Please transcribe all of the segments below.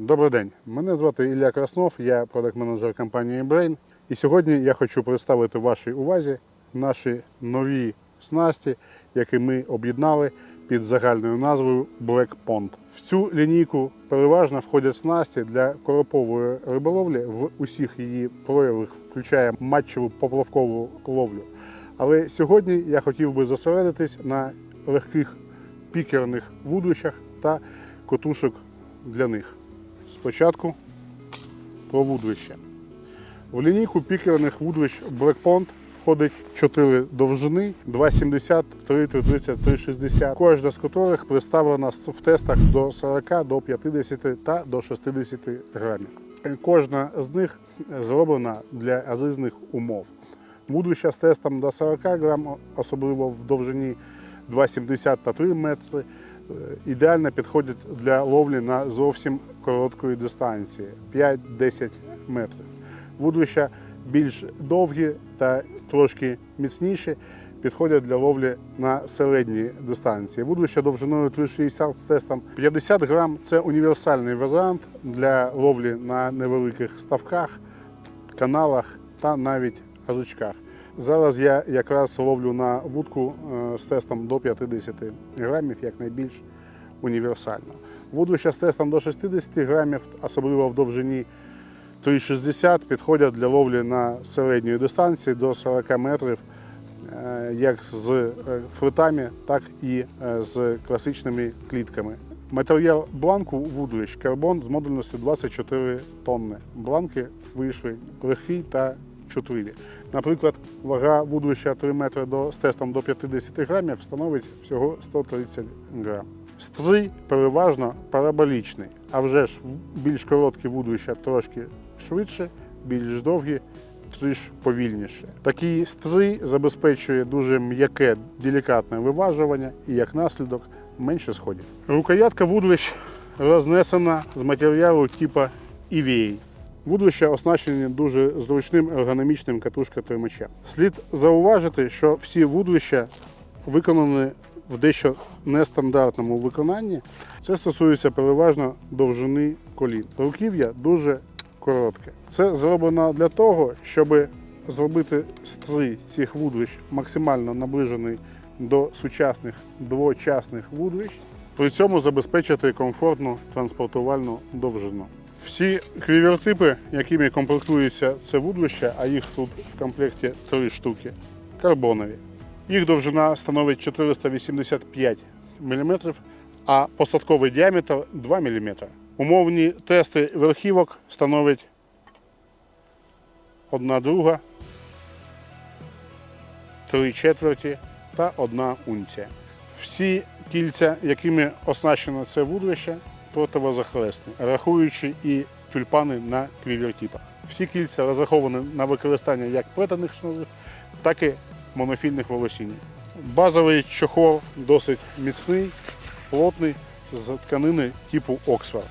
Добрий день, мене звати Ілля Краснов, я продакт-менеджер компанії Brain. І сьогодні я хочу представити вашій увазі наші нові снасті, які ми об'єднали під загальною назвою Black Pond. В цю лінійку переважно входять снасті для коропової риболовлі в усіх її проявах, включає матчеву поплавкову ловлю. Але сьогодні я хотів би зосередитись на легких пікерних вудлищах та котушок для них. Спочатку про вудлище. В лінійку пікерних вудлищ Black Pond входить 4 довжини 2,70, 3,30, 3,60, кожна з яких представлена в тестах до 40, до 50 та до 60 грамів. Кожна з них зроблена для різних умов. Вудлища з тестом до 40 грам, особливо в довжині 2,70 та 3 метри, ідеально підходять для ловлі на зовсім короткої дистанції 5-10 метрів. Вудлища більш довгі та трошки міцніші підходять для ловлі на середній дистанції. Вудлища довжиною 3,60 з тестом 50 грам це універсальний варіант для ловлі на невеликих ставках, каналах та навіть ручках. Зараз я якраз ловлю на вудку е, з тестом до 50 грамів, як найбільш універсально. Вудлища з тестом до 60 грамів, особливо в довжині 3,60, підходять для ловлі на середньої дистанції до 40 метрів, е, як з е, фрутами, так і з класичними клітками. Матеріал бланку вудлищ карбон з модульністю 24 тонни. Бланки вийшли легкі та чутливі. Наприклад, вага вудлища 3 метри до, з тестом до 50 грамів становить всього 130 грам. Стрий переважно параболічний, а вже ж більш короткі вудлища трошки швидше, більш довгі трішки повільніше. Такий стрий забезпечує дуже м'яке, делікатне виважування і як наслідок менше сходів. Рукоятка вудлищ рознесена з матеріалу типу EVA. Вудлища оснащені дуже зручним ергономічним катушка-тримачем. Слід зауважити, що всі вудлища виконані в дещо нестандартному виконанні. Це стосується переважно довжини колін. Руків'я дуже коротке. Це зроблено для того, щоб зробити стрий цих вудлищ максимально наближений до сучасних двочасних вудлищ, при цьому забезпечити комфортну транспортувальну довжину. Всі квівертипи, якими комплектується це вудлище, а їх тут в комплекті три штуки, карбонові. Їх довжина становить 485 мм, а посадковий діаметр 2 мм. Умовні тести верхівок становить одна друга, три четверті та одна унція. Всі кільця, якими оснащено це вудлище, противозахисні, рахуючи і тюльпани на квівертіпах. Всі кільця розраховані на використання як плетених шнурів, так і монофільних волосінь. Базовий чохол досить міцний, плотний, з тканини типу Оксфорд.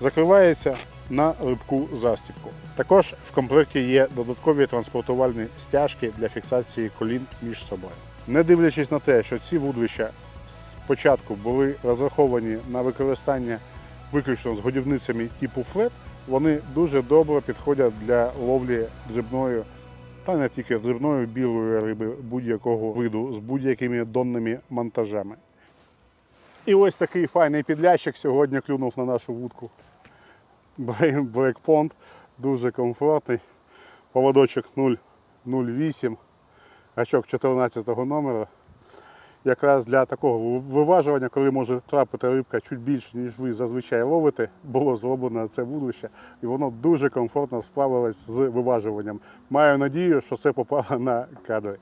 Закривається на рибку застібку. Також в комплекті є додаткові транспортувальні стяжки для фіксації колін між собою. Не дивлячись на те, що ці вудлища спочатку були розраховані на використання виключно з годівницями типу флет, вони дуже добре підходять для ловлі дрібною та не тільки дрібною білої риби будь-якого виду з будь-якими донними монтажами. І ось такий файний підлящик сьогодні клюнув на нашу вудку. Pond, дуже комфортний. Поводочок 0,08, гачок 14 номера. Якраз для такого виважування, коли може трапити рибка чуть більше, ніж ви зазвичай ловите, було зроблено це вудлище, і воно дуже комфортно справилось з виважуванням. Маю надію, що це попало на кадри.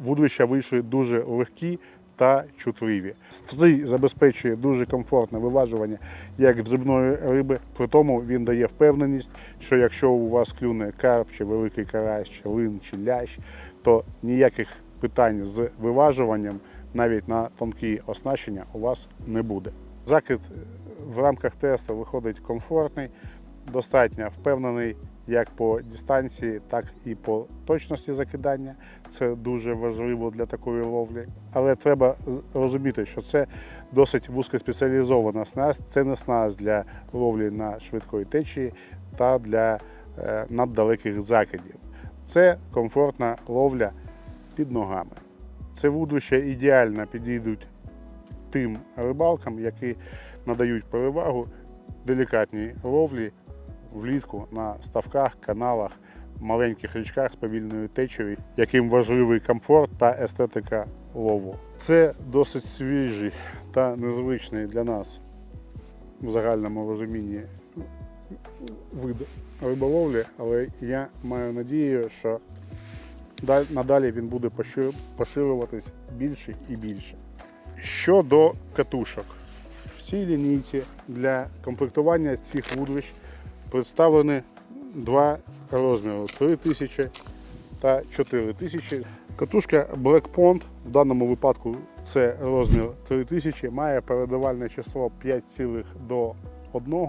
Вудлища вийшли дуже легкі та чутливі. Стрий забезпечує дуже комфортне виважування як дрібної риби, при тому він дає впевненість, що якщо у вас клюне карп, чи великий карась, чи лин, чи лящ, то ніяких питань з виважуванням навіть на тонкі оснащення у вас не буде. Закид в рамках тесту виходить комфортний, достатньо впевнений як по дистанції, так і по точності закидання. Це дуже важливо для такої ловлі. Але треба розуміти, що це досить вузькоспеціалізована снасть. Це не снасть для ловлі на швидкої течії та для е, наддалеких закидів. Це комфортна ловля під ногами. Це вудлища ідеально підійдуть тим рибалкам, які надають перевагу делікатній ловлі влітку на ставках, каналах, маленьких річках з повільною течею, яким важливий комфорт та естетика лову. Це досить свіжий та незвичний для нас в загальному розумінні вид риболовлі, але я маю надію, що надалі він буде поширюватись більше і більше. Щодо катушок, в цій лінійці для комплектування цих вудлищ представлені два розміри 3000 та 4000. Катушка Black Pond в даному випадку це розмір 3000, має передавальне число 5 цілих до 1.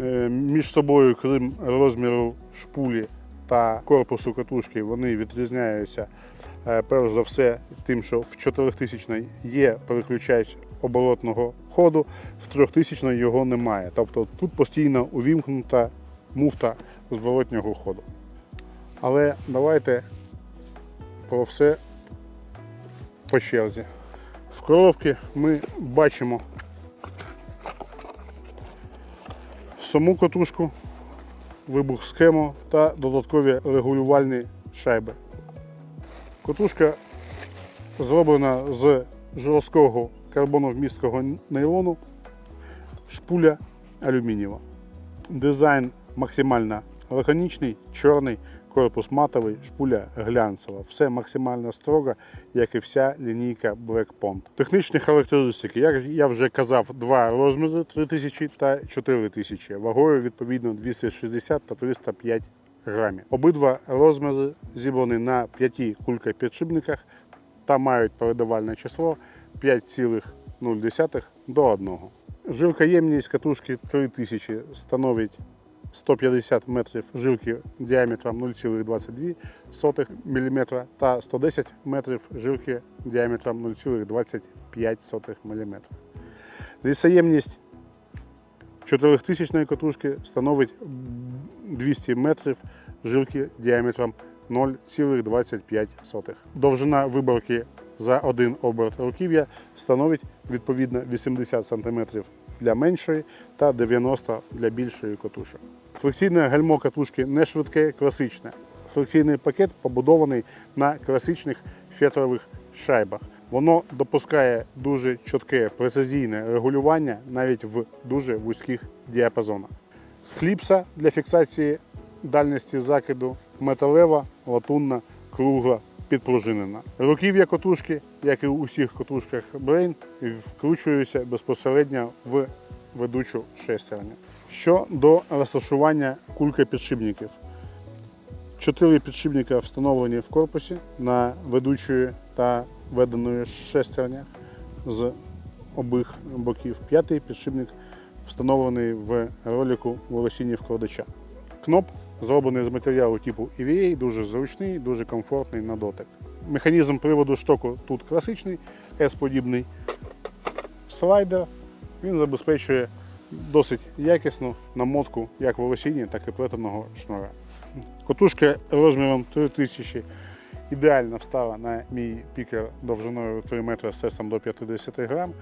Е, Між собою, крім розміру шпулі та корпусу катушки, вони відрізняються е, перш за все тим, що в 4000 є переключач оборотного ходу, в 3000 його немає. Тобто тут постійно увімкнута муфта зворотнього ходу. Але давайте про все по черзі. В коробці ми бачимо саму катушку, вибух схему та додаткові регулювальні шайби. Котушка зроблена з жорсткого карбоновмісткого нейлону, шпуля алюмінієва. Дизайн максимально лаконічний, чорний, корпус матовий, шпуля глянцева. Все максимально строго, як і вся лінійка Black Pond. Технічні характеристики, як я вже казав, два розміри 3000 та 4000, вагою відповідно 260 та 305 грамів. Обидва розміри зібрані на п'яти кулькопідшипниках та мають передавальне число 5,0 до 1. Жилкоємність катушки 3000 становить 150 метрів жилки діаметром 0,22 мм та 110 метрів жилки діаметром 0,25 мм. Лісоємність 4000 катушки становить 200 метрів жилки діаметром 0,25. Довжина виборки за один оберт руків'я становить відповідно 80 см для меншої та 90 для більшої катушок. Флекційне гальмо катушки не швидке, класичне. Флекційний пакет побудований на класичних фетрових шайбах. Воно допускає дуже чітке прецизійне регулювання навіть в дуже вузьких діапазонах. Кліпса для фіксації дальності закиду металева, латунна, кругла, підпружинена. Руків'я котушки, як і у усіх котушках Brain, вкручуються безпосередньо в ведучу шестерню. Щодо розташування кулькопідшипників. Чотири підшипника встановлені в корпусі на ведучої та веденої шестернях з обох боків. П'ятий підшипник встановлений в ролику волосіння вкладача. Кноп зроблений з матеріалу типу EVA, дуже зручний, дуже комфортний на дотик. Механізм приводу штоку тут класичний, S-подібний слайдер. Він забезпечує досить якісну намотку як волосіння, так і плетеного шнура. Котушка розміром 3000 ідеально встала на мій пікер довжиною 3 метри з тестом до 50 грам.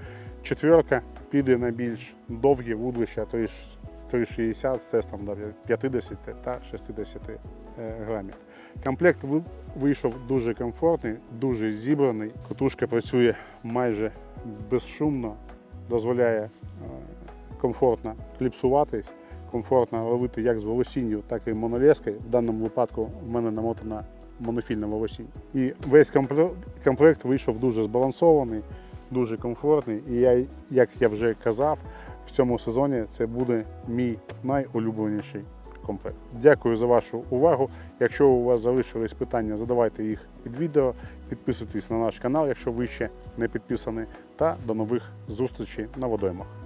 Четверка піде на більш довгі вудлища 3 3,60 з тестом до 50 та 60 е, грамів. Комплект вийшов дуже комфортний, дуже зібраний. Котушка працює майже безшумно, дозволяє е, комфортно кліпсуватись, комфортно ловити як з волосінню, так і монолескою. В даному випадку в мене намотана монофільна волосінь. І весь комплект вийшов дуже збалансований, дуже комфортний. І я, як я вже казав, в цьому сезоні це буде мій найулюбленіший комплект. Дякую за вашу увагу. Якщо у вас залишились питання, задавайте їх під відео. Підписуйтесь на наш канал, якщо ви ще не підписані. Та до нових зустрічей на водоймах.